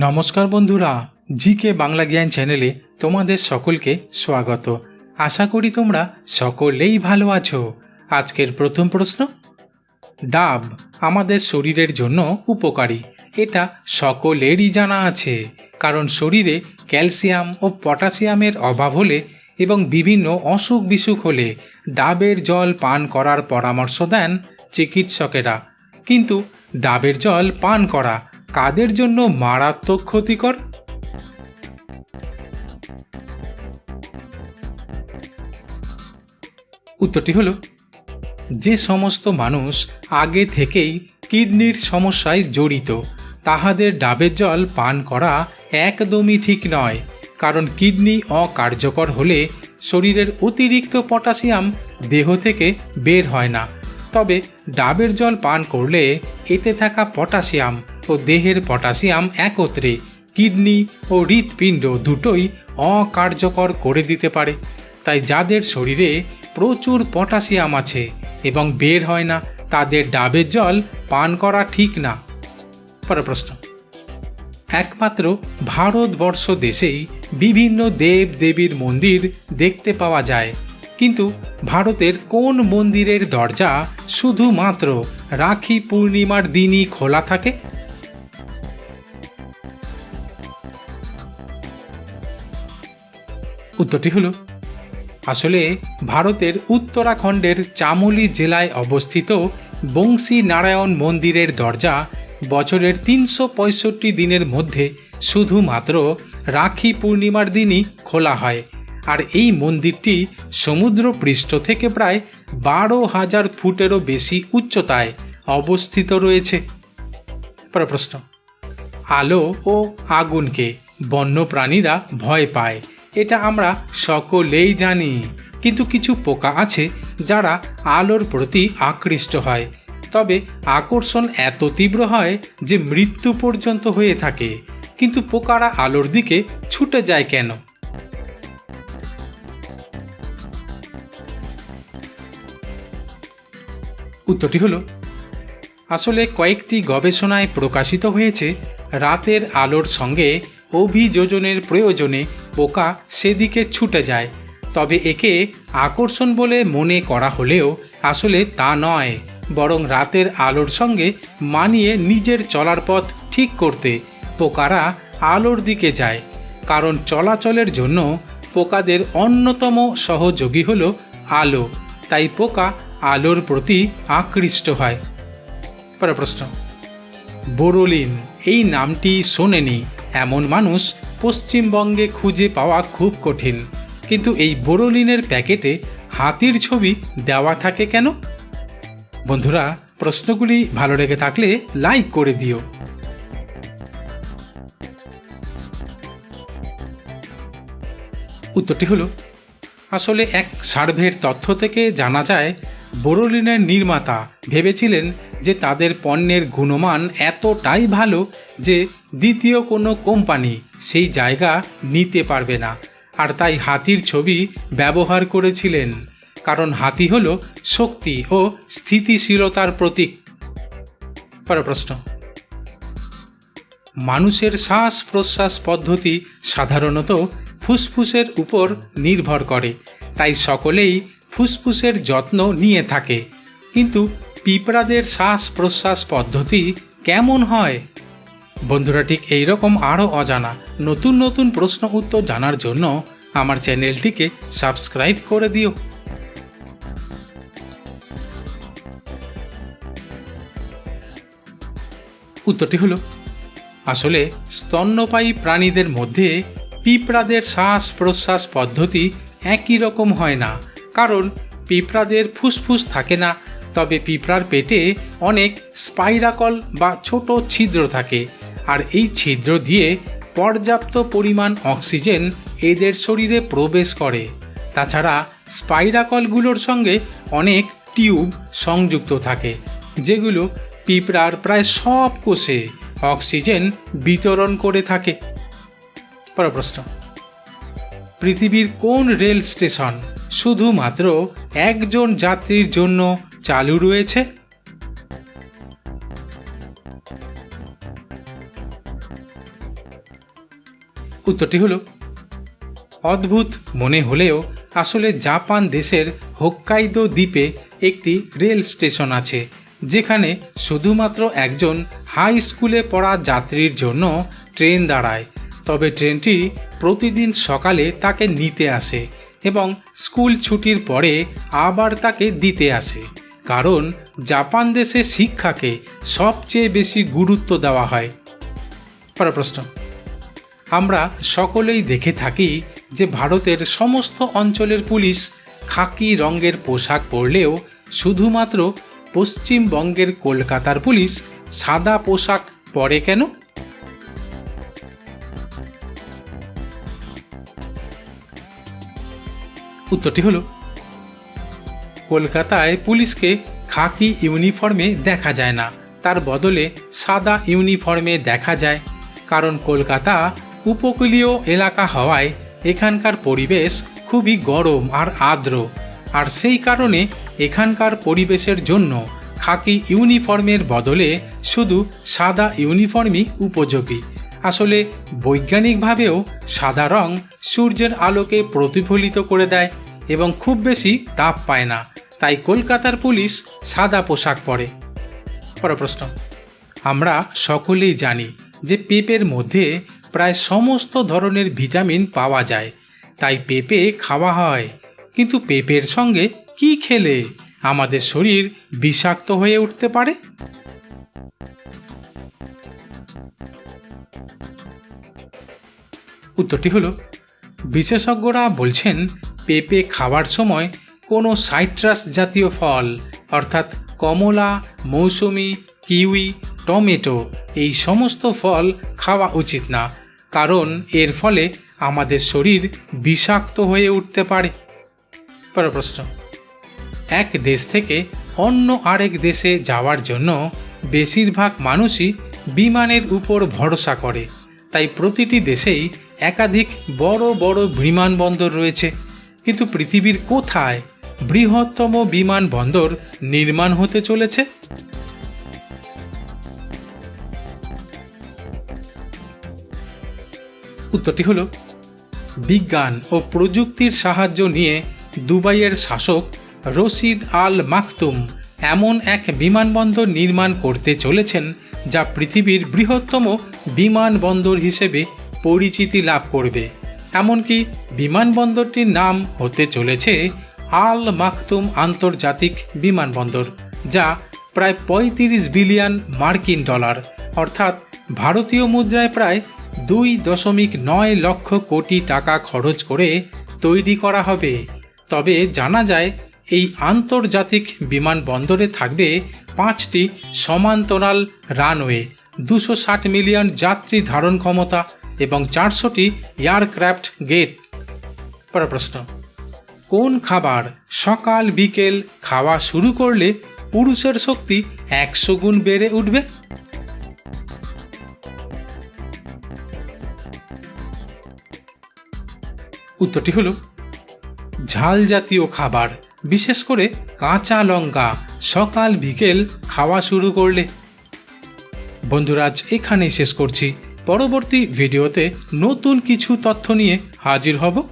নমস্কার বন্ধুরা, জিকে বাংলা জ্ঞান চ্যানেলে তোমাদের সকলকে স্বাগত। আশা করি তোমরা সকলেই ভালো আছো। আজকের প্রথম প্রশ্ন, ডাব আমাদের শরীরের জন্য উপকারী। এটা সকলেরই জানা আছে, কারণ শরীরে ক্যালসিয়াম ও পটাশিয়ামের অভাব হলে এবং বিভিন্ন অসুখ বিসুখ হলে ডাবের জল পান করার পরামর্শ দেন চিকিৎসকেরা। কিন্তু ডাবের জল পান করা কাদের জন্য মারাত্মক ক্ষতিকর? উত্তরটি হলো, যে সমস্ত মানুষ আগে থেকেই কিডনির সমস্যায় জড়িত, তাহাদের ডাবের জল পান করা একদমই ঠিক নয়, কারণ কিডনি অকার্যকর হলে শরীরের অতিরিক্ত পটাশিয়াম দেহ থেকে বের হয় না। তবে ডাবের জল পান করলে এতে থাকা পটাশিয়াম ও দেহের পটাশিয়াম একত্রে কিডনি ও হৃৎপিণ্ড দুটোই অকার্যকর করে দিতে পারে। তাই যাদের শরীরে প্রচুর পটাশিয়াম আছে এবং বের হয় না, তাদের ডাবের জল পান করা ঠিক না। পরের প্রশ্ন। একমাত্র ভারতবর্ষ দেশেই বিভিন্ন দেব দেবীর মন্দির দেখতে পাওয়া যায়, কিন্তু ভারতের কোন মন্দিরের দরজা শুধুমাত্র রাখি পূর্ণিমার দিনই খোলা থাকে? উত্তরটি হলো, আসলে ভারতের উত্তরাখণ্ডের চামোলি জেলায় অবস্থিত বংশী নারায়ণ মন্দিরের দরজা বছরের তিনশো পঁয়ষট্টি দিনের মধ্যে শুধুমাত্র রাখি পূর্ণিমার দিনই খোলা হয়। আর এই মন্দিরটি সমুদ্র পৃষ্ঠ থেকে প্রায় বারো হাজার ফুটেরও বেশি উচ্চতায় অবস্থিত রয়েছে। প্রশ্ন, আলো ও আগুনকে বন্যপ্রাণীরা ভয় পায়। এটা আমরা সকলেই জানি। কিন্তু কিছু পোকা আছে যারা আলোর প্রতি আকৃষ্ট হয়। তবে আকর্ষণ এত তীব্র হয় যে মৃত্যু পর্যন্ত হয়ে থাকে। কিন্তু পোকারা আলোর দিকে ছুটে যায় কেন? উত্তরটি হলো, আসলে কয়েকটি গবেষণায় প্রকাশিত হয়েছে রাতের আলোর সঙ্গে অভিযোজনের প্রয়োজনে পোকা সেদিকে ছুটে যায়। তবে একে আকর্ষণ বলে মনে করা হলেও আসলে তা নয়, বরং রাতের আলোর সঙ্গে মানিয়ে নিজের চলার পথ ঠিক করতে পোকারা আলোর দিকে যায়। কারণ চলাচলের জন্য পোকাদের অন্যতম সহযোগী হলো আলো, তাই পোকা আলোর প্রতি আকৃষ্ট হয়। পরের প্রশ্ন। বোরোলিন, এই নামটি শোনেনি। এমন মানুষ পশ্চিমবঙ্গে খুঁজে পাওয়া খুব কঠিন। কিন্তু এই বোরোলিনের প্যাকেটে হাতির ছবি দেওয়া থাকে কেন? বন্ধুরা, প্রশ্নগুলি ভালো লেগে থাকলে লাইক করে দিও। উত্তরটি হলো, আসলে এক সার্ভের তথ্য থেকে জানা যায়, বোরোলিনের নির্মাতা ভেবেছিলেন যে তাদের পণ্যের গুণমান এতটাই ভালো যে দ্বিতীয় কোনো কোম্পানি সেই জায়গা নিতে পারবে না। আর তাই হাতির ছবি ব্যবহার করেছিলেন। কারণ হাতি হল শক্তি ও স্থিতিশীলতার প্রতীক। প্রশ্ন মানুষের শ্বাস প্রশ্বাস পদ্ধতি সাধারণত ফুসফুসের উপর নির্ভর করে। তাই সকলেই ফুসফুসের যত্ন নিয়ে থাকে। কিন্তু পিঁপড়াদের শ্বাস প্রশ্বাস পদ্ধতি কেমন হয়? বন্ধুরা, ঠিক এইরকম আরও অজানা নতুন নতুন প্রশ্ন উত্তর জানার জন্য আমার চ্যানেলটিকে সাবস্ক্রাইব করে দিও। উত্তরটি হলো, আসলে স্তন্যপায়ী প্রাণীদের মধ্যে পিঁপড়াদের শ্বাস প্রশ্বাস পদ্ধতি একই রকম হয় না, কারণ পিঁপড়াদের ফুসফুস থাকে না তবে পিঁপড়ার পেটে অনেক স্পাইরাকল বা ছোট ছিদ্র থাকে। আর এই ছিদ্র দিয়ে পর্যাপ্ত পরিমাণ অক্সিজেন এদের শরীরে প্রবেশ করে। তাছাড়া স্পাইরাকলগুলোর সঙ্গে অনেক টিউব সংযুক্ত থাকে, যেগুলো পিঁপড়ার প্রায় সব কোষে অক্সিজেন বিতরণ করে থাকে। পরের প্রশ্ন পৃথিবীর কোন রেল স্টেশন শুধুমাত্র একজন যাত্রীর জন্য চালু রয়েছে। উত্তরটি হলো, অদ্ভুত মনে হলেও আসলে জাপান দেশের হোক্কাইদো দ্বীপে একটি রেল স্টেশন আছে, যেখানে শুধুমাত্র একজন হাই স্কুলে পড়া যাত্রীর জন্য ট্রেন দাঁড়ায়। তবে ট্রেনটি প্রতিদিন সকালে তাকে নিতে আসে এবং স্কুল ছুটির পরে আবার তাকে দিতে আসে। কারণ জাপান দেশে শিক্ষাকে সবচেয়ে বেশি গুরুত্ব দেওয়া হয়। পরের প্রশ্ন আমরা সকলেই দেখে থাকি যে ভারতের সমস্ত অঞ্চলের পুলিশ খাকি রঙের পোশাক পরলেও শুধুমাত্র পশ্চিমবঙ্গের কলকাতার পুলিশ সাদা পোশাক পরে কেন? উত্তরটি হলো কলকাতায় পুলিশকে খাকি ইউনিফর্মে দেখা যায় না। তার বদলে সাদা ইউনিফর্মে দেখা যায়। কারণ কলকাতা উপকূলীয় এলাকা হওয়ায় এখানকার পরিবেশ খুবই গরম আর আর্দ্র। আর সেই কারণে এখানকার পরিবেশের জন্য খাকি ইউনিফর্মের বদলে শুধু সাদা ইউনিফর্মই উপযোগী। আসলে বৈজ্ঞানিকভাবেও সাদা রং সূর্যের আলোকে প্রতিফলিত করে দেয় এবং খুব বেশি তাপ পায় না। তাই কলকাতার পুলিশ সাদা পোশাক পরে। পরের প্রশ্ন। আমরা সকলেই জানি যে পেঁপের মধ্যে প্রায় সমস্ত ধরনের ভিটামিন পাওয়া যায়। তাই পেঁপে খাওয়া হয়। কিন্তু পেঁপের সঙ্গে কি খেলে আমাদের শরীর বিষাক্ত হয়ে উঠতে পারে? উত্তরটি হলো, বিশেষজ্ঞরা বলছেন, পেঁপে খাওয়ার সময় কোনো সাইট্রাস জাতীয় ফল, অর্থাৎ কমলা, মৌসুমি, কিউই, টমেটো, এই সমস্ত ফল খাওয়া উচিত না, কারণ এর ফলে আমাদের শরীর বিষাক্ত হয়ে উঠতে পারে। পরের প্রশ্ন। এক দেশ থেকে অন্য আরেক দেশে যাওয়ার জন্য বেশিরভাগ মানুষই বিমানের উপর ভরসা করে, তাই প্রতিটি দেশেই একাধিক বড় বড় বিমানবন্দর রয়েছে। কিন্তু পৃথিবীর কোথায় বৃহত্তম বিমানবন্দর নির্মাণ হতে চলেছে। উত্তরটি হলো, বিজ্ঞান ও প্রযুক্তির সাহায্য নিয়ে দুবাইয়ের শাসক রশিদ আল মাকতুম এমন এক বিমানবন্দর নির্মাণ করতে চলেছেন যা পৃথিবীর বৃহত্তম বিমানবন্দর হিসেবে পরিচিতি লাভ করবে। এমনকি বিমানবন্দরটির নাম হতে চলেছে আল মাকতুম আন্তর্জাতিক বিমানবন্দর, যা প্রায় পঁয়ত্রিশ বিলিয়ন মার্কিন ডলার, অর্থাৎ ভারতীয় মুদ্রায় প্রায় দুই দশমিক নয় লক্ষ কোটি টাকা খরচ করে তৈরি করা হবে। তবে জানা যায়, এই আন্তর্জাতিক বিমানবন্দরে থাকবে পাঁচটি সমান্তরাল রানওয়ে, দুশো ষাট মিলিয়ন যাত্রী ধারণ ক্ষমতা এবং চারশোটি এয়ারক্রাফট গেট। পরের প্রশ্ন। কোন খাবার সকাল, বিকেল খাওয়া শুরু করলে পুরুষের শক্তি একশো গুণ বেড়ে উঠবে? উত্তরটি হলো, ঝাল জাতীয় খাবার, বিশেষ করে কাঁচা লঙ্কা, সকাল, বিকেল খাওয়া শুরু করলে। বন্ধুরাজ এখানেই শেষ করছি। পরবর্তী ভিডিওতে নতুন কিছু তথ্য নিয়ে হাজির হব।